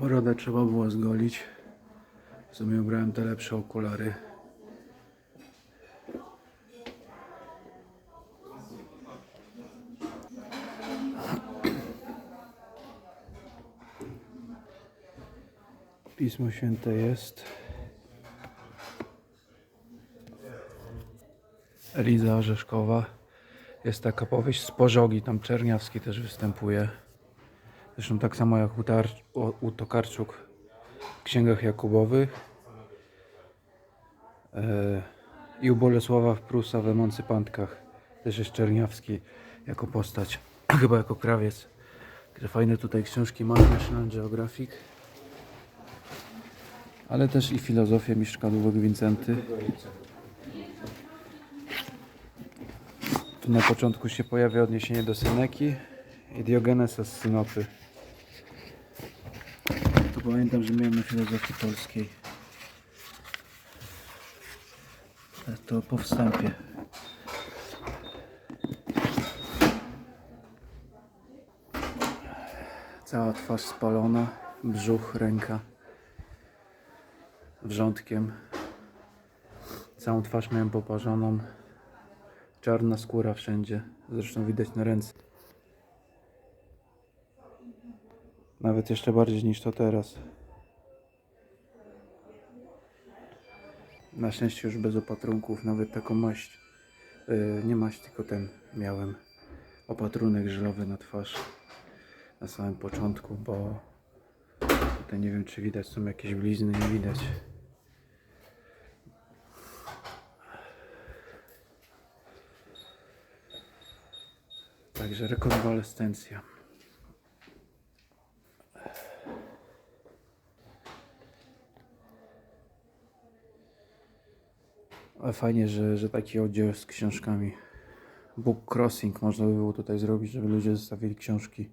Brodę trzeba było zgolić. W sumie ubrałem te lepsze okulary. Pismo Święte jest. Eliza Orzeszkowa. Jest taka powieść z Pożogi, tam Czerniawski też występuje. Zresztą tak samo jak u, Tar- u- Tokarczuk w księgach Jakubowych. E, I u Bolesława Prusa w Emancypantkach też jest Czerniawski jako postać, chyba jako krawiec. Także fajne tutaj książki mamy National Geographic. Ale też i filozofię Miszka Długog Wincenty. Tu na początku się pojawia odniesienie do Seneki i Diogenesa z Synopy. Pamiętam, że miałem na filozofii polskiej. Ale To po wstępie. Cała twarz spalona, brzuch, ręka wrzątkiem. Całą twarz miałem poparzoną. Czarna skóra wszędzie. Zresztą widać na ręce. Nawet jeszcze bardziej niż to teraz. Na szczęście już bez opatrunków, nawet taką maść. Yy, nie maść, tylko ten miałem. Opatrunek żelowy na twarz. Na samym początku, bo tutaj nie wiem czy widać, są jakieś blizny, nie widać. Także rekonwalescencja. Ale fajnie, że, że taki oddział z książkami. Book crossing można by było tutaj zrobić, żeby ludzie zostawili książki